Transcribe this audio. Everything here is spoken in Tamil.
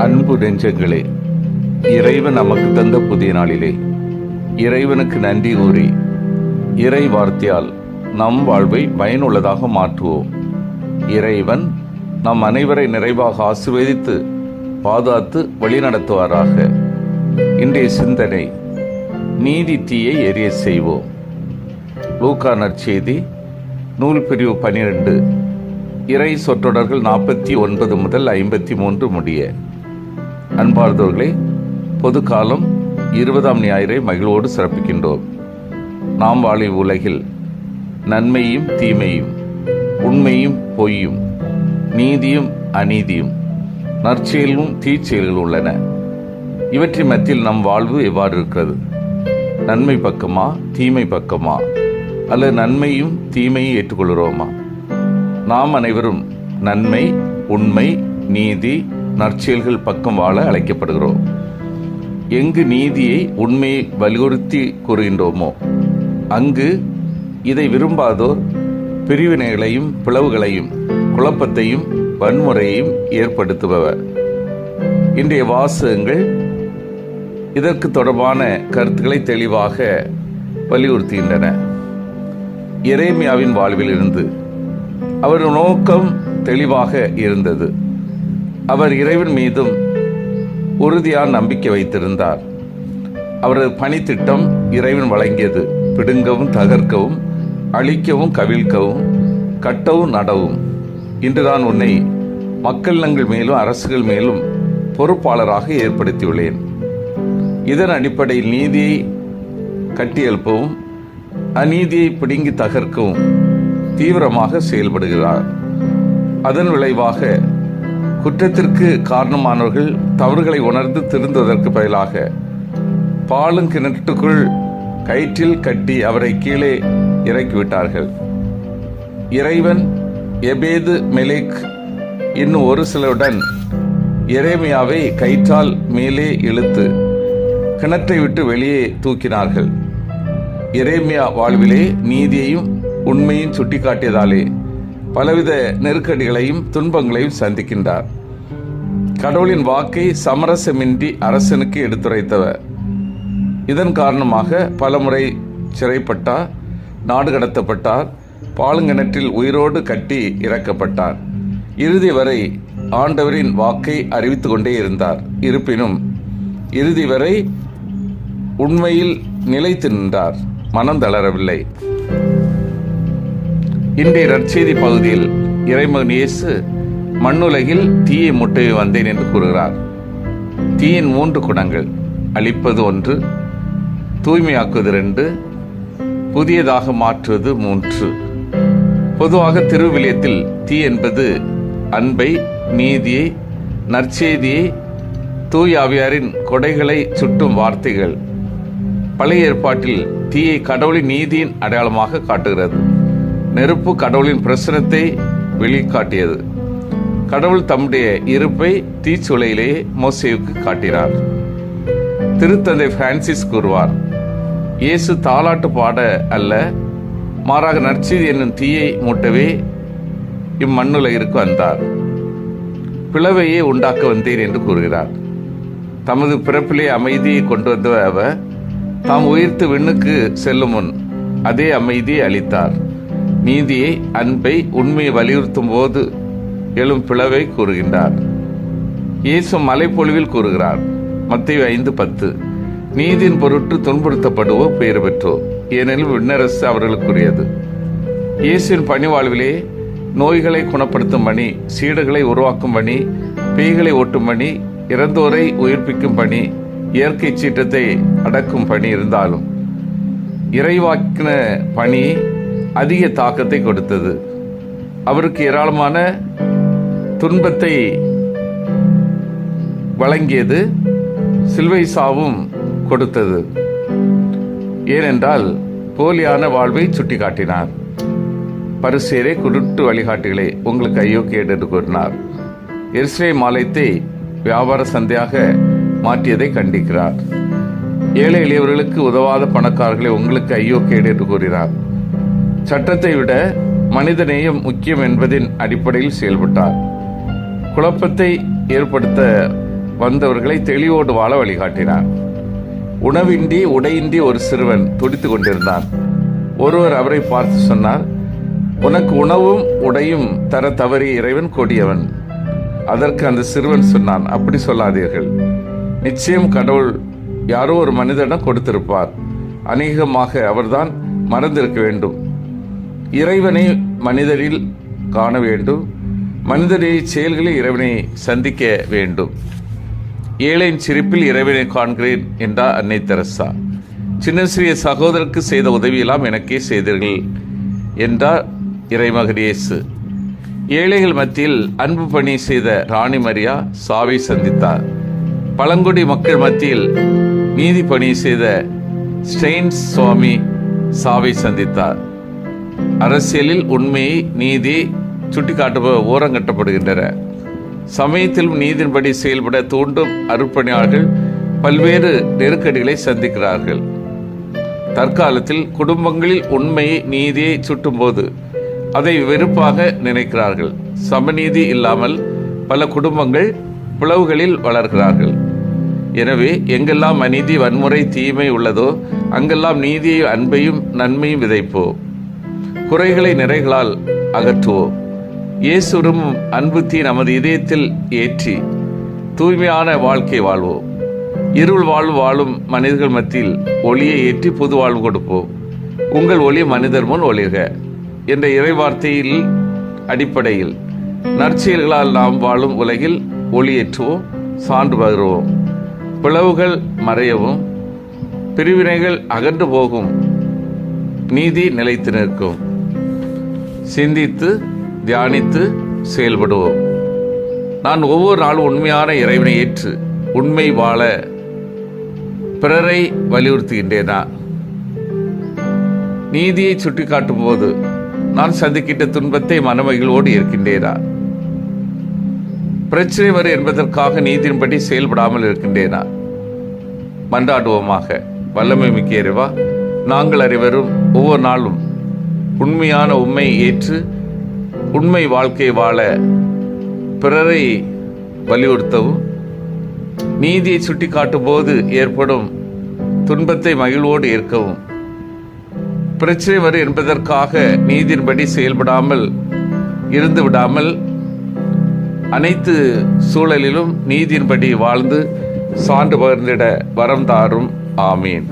அன்பு நெஞ்சங்களே இறைவன் நமக்கு தந்த புதிய நாளிலே இறைவனுக்கு நன்றி கூறி இறை வார்த்தையால் நம் வாழ்வை பயனுள்ளதாக மாற்றுவோம். இறைவன் நம் அனைவரை நிறைவாக ஆசிர்வதித்து பாதுகாத்து வழிநடத்துவாராக. இன்றைய சிந்தனை நீதி தீயை எரிய செய்வோம். லூக்கா நற்செய்தி நூல் பிரிவு பனிரெண்டு. இறை சொற்றொடர்கள் நாற்பத்தி ஒன்பது முதல் ஐம்பத்தி மூன்று முடிய. அன்பார்ந்தவர்களே பொது காலம் இருபதாம் ஞாயிறை மகிழ்வோடு சிறப்பிக்கின்றோம். நாம் வாழும் உலகில் நன்மையும் தீமையும் உண்மையும் பொய்யும் நீதியும் அநீதியும் நற்செயலும் தீச்செயல்கள் உள்ளன. இவற்றின் மத்தியில் நம் வாழ்வு எவ்வாறு இருக்கிறது? நன்மை பக்கமா தீமை பக்கமா அல்லது நன்மையும் தீமையும் ஏற்றுக்கொள்கிறோமா? நாம் அனைவரும் நன்மை உண்மை நீதி நற்செயல்கள் பக்கம் வாழ அழைக்கப்படுகிறோம். எங்கு நீதியை உண்மையை வலியுறுத்தி கூறுகின்றோமோ அங்கு இதை விரும்பாதோர் பிரிவினைகளையும் பிளவுகளையும் குழப்பத்தையும் வன்முறையையும் ஏற்படுத்துபவர். இன்றைய வாசகங்கள் இதற்கு தொடர்பான கருத்துக்களை தெளிவாக வலியுறுத்துகின்றன. எரேமியாவின் வாழ்வில் இருந்து அவர் நோக்கம் தெளிவாக இருந்தது. அவர் இறைவன் மீதும் உறுதியான நம்பிக்கை வைத்திருந்தார். அவரது பணித்திட்டம் இறைவன் வழங்கியது. பிடுங்கவும் தகர்க்கவும் அழிக்கவும் கவிழ்க்கவும் கட்டவும் நடவும். இன்று நான் உன்னை மக்கள் நங்கள் மேலும் அரசுகள் மேலும் பொறுப்பாளராக ஏற்படுத்தியுள்ளேன். இதன் அடிப்படையில் நீதியை கட்டியெழுப்பவும் அநீதியை பிடுங்கி தகர்க்கவும் தீவிரமாக செயல்படுகிறார். அதன் விளைவாக குற்றத்திற்கு காரணமானவர்கள் தவறுகளை உணர்ந்து திருந்துவதற்கு பதிலாக பாலும் கிணற்றுக்குள் கயிற்றில் கட்டி அவரை கீழே இறக்கிவிட்டார்கள். இறைவன் எபேது மெலேக் இன்னும் ஒரு சிலருடன் எரேமியாவை கயிற்றால் மேலே இழுத்து கிணற்றை விட்டு வெளியே தூக்கினார்கள். எரேமியா வாழ்விலே நீதியையும் உண்மையும் சுட்டிக்காட்டியதாலே பலவித நெருக்கடிகளையும் துன்பங்களையும் சந்திக்கின்றார். கடவுளின் வாக்கை சமரசமின்றி அரசனுக்கு எடுத்துரைத்தவர். இதன் காரணமாக பலமுறை சிறைப்பட்டார் நாடு கடத்தப்பட்டார் பாலுங்கிணற்றில் உயிரோடு கட்டி இறக்கப்பட்டார். இறுதி வரை ஆண்டவரின் வாக்கை அறிவித்து கொண்டே இருந்தார். இருப்பினும் இறுதி வரை உண்மையில் நிலைத்து நின்றார். மனம் தளரவில்லை. இன்றைய நற்செய்தி பகுதியில் இறைமகன் இயேசு மண்ணுலகில் தீயை முட்டையை வந்தேன் என்று கூறுகிறார். தீயின் மூன்று குணங்கள். அழிப்பது ஒன்று தூய்மையாக்குவது ரெண்டு புதியதாக மாற்றுவது மூன்று. பொதுவாக திருவிலியத்தில் தீ என்பது அன்பை நீதியை நற்செய்தியை தூயாவியாரின் கொடைகளை சுட்டும் வார்த்தைகள். பழைய ஏற்பாட்டில் தீயை கடவுளின் நீதியின் அடையாளமாக காட்டுகிறது. நெருப்பு கடவுளின் பிரசனத்தை வெளிக்காட்டியது. கடவுள் தம்முடைய இருப்பை தீச்சுலையிலேயே மோசேவுக்கு காட்டினார். திருத்தந்தை பிரான்சிஸ் கூறுவார் இயேசு தாலாட்டு பாட அல்ல மாறாக நற்செய்தி என்னும் தீயை மூட்டவே இம்மண்ணுலகிற்கு வந்தார் பிளவையே உண்டாக்க வந்தேன் என்று கூறுகிறார். தமது பிறப்பிலே அமைதியை கொண்டு வந்த அவர் தாம் உயிர்த்து விண்ணுக்கு செல்லும் முன் அதே அமைதியை அளித்தார். நீதியை அன்பை உண்மையை வலியுறுத்தும் போது எழும் பிளவை கூறுகின்றார். இயேசு மலைப்பொழிவில் கூறுகிறார் மத்திய ஐந்து பத்து நீதியின் பொருட்டு துன்புறுத்தப்படுவோ பெயர் பெற்றோர். ஏனெனில் விண்ணரசு அவர்களுக்குரியது. இயேசுவின் பணிவாழ்விலே நோய்களை குணப்படுத்தும் பணி சீடுகளை உருவாக்கும் பணி பேய்களை ஓட்டும் பணி இறந்தோரை உயிர்ப்பிக்கும் பணி இயற்கை சீற்றத்தை அடக்கும் பணி இருந்தாலும் இறைவாக்கின பணி அதிக தாக்கத்தை கொடுத்தது. அவருக்கு ஏராளமான துன்பத்தை வழங்கியது சில்வை சாவும் கொடுத்தது. ஏனென்றால் போலியான வாழ்வை சுட்டிக்காட்டினார். பரிசேரே குருட்டு வழிகாட்டுகளே உங்களுக்கு ஐயோ கேடு என்று கூறினார். எரிசிலை மாலைத்தை வியாபார சந்தையாக மாற்றியதை கண்டிக்கிறார். ஏழை எளியவர்களுக்கு உதவாத பணக்காரர்களை உங்களுக்கு ஐயோ கேடு என்று கூறினார். சட்டத்தை விட மனிதநேயம் முக்கியம் என்பதின் அடிப்படையில் செயல்பட்டார். குழப்பத்தை ஏற்படுத்த வந்தவர்களை தெளிவோடு வாழ வழிகாட்டினார். உணவின்றி உடையின்றி ஒரு சிறுவன் துடித்து கொண்டிருந்தான். ஒருவர் அவரை பார்த்து சொன்னார் உனக்கு உணவும் உடையும் தர தவறி இறைவன் கொடியவன். அதற்கு அந்த சிறுவன் சொன்னான் அப்படி சொல்லாதீர்கள். நிச்சயம் கடவுள் யாரோ ஒரு மனிதனிடம் கொடுத்திருப்பார். அநேகமாக அவர்தான் மறந்திருக்க வேண்டும். இறைவனை மனிதரில் காண வேண்டும். மனிதனை செயல்களில் இறைவனை சந்திக்க வேண்டும். ஏழையின் சிரிப்பில் இறைவனை காண்கிறேன் என்றார் அன்னை தெரசா. சின்ன சிறிய சகோதரருக்கு செய்த உதவியெல்லாம் எனக்கே செய்தீர்கள் என்றார் இறைமகரியேசு இயேசு. ஏழைகள் மத்தியில் அன்பு பணி செய்த ராணி மரியா சாவை சந்தித்தார். பழங்குடி மக்கள் மத்தியில் நீதி பணி செய்த ஸ்டெயின்ஸ் சுவாமி சாவை சந்தித்தார். அரசியலில் உண்மையை நீதி சுட்டிக்காட்டுப ஓரங்கட்டப்படுகின்றன சமயத்திலும் நீதின்படி செயல்பட தூண்டும் அருப்பணியாளர்கள் பல்வேறு நெருக்கடிகளை சந்திக்கிறார்கள். தற்காலத்தில் குடும்பங்களில் உண்மையை நீதியை சுட்டும்போது அதை வெறுப்பாக நினைக்கிறார்கள். சமநீதி இல்லாமல் பல குடும்பங்கள் பிளவுகளில் வளர்கிறார்கள். எனவே எங்கெல்லாம் அநீதி வன்முறை தீமை உள்ளதோ அங்கெல்லாம் நீதியை அன்பையும் நன்மையும் விதைப்போம். குறைகளை நிறைகளால் அகற்றுவோம். இயேசுரும் அன்புத்தி நமது இதயத்தில் ஏற்றி தூய்மையான வாழ்க்கை வாழ்வோம். இருள் வாழ்வு வாழும் மனிதர்கள் மத்தியில் ஒளியை ஏற்றி புது வாழ்வு கொடுப்போம். உங்கள் ஒளி மனிதர் முன் ஒளிர்க என்ற இறைவார்த்தையில் அடிப்படையில் நற்செயல்களால் நாம் வாழும் உலகில் ஒளியேற்றுவோம் சான்று பகிர்வோம். பிளவுகள் மறையவும் பிரிவினைகள் அகன்று போகும் நீதி நிலைத்து நிற்கும். சிந்தித்து தியானித்து செயல்படுவோம். நான் ஒவ்வொரு நாளும் உண்மையான இறைவனை ஏற்று உண்மை வாழ பிறரை வலியுறுத்துகின்றேனா? நீதியை சுட்டிக்காட்டும் போது நான் சந்திக்கின்ற துன்பத்தை மனமகிழ்வோடு இருக்கின்றேனா பிரச்சனை வரும் என்பதற்காக நீதியின்படி செயல்படாமல் இருக்கின்றேனா? மன்றாடுவோமாக வல்லமை மிக்க இறைவா நாங்கள் அறிவரும் ஒவ்வொரு நாளும் உண்மையான உண்மை ஏற்று உண்மை வாழ்க்கை வாழ பிறரை வலியுறுத்தவும். நீதியை சுட்டிக்காட்டும் போது ஏற்படும் துன்பத்தை மகிழ்வோடு ஏற்கவும். பிரச்சனை வரும் என்பதற்காக நீதியின்படி செயல்படாமல் இருந்து விடாமல் அனைத்து சூழலிலும் நீதியின்படி வாழ்ந்து சான்று பகிர்ந்திட வரம் தாரும். ஆமீன்.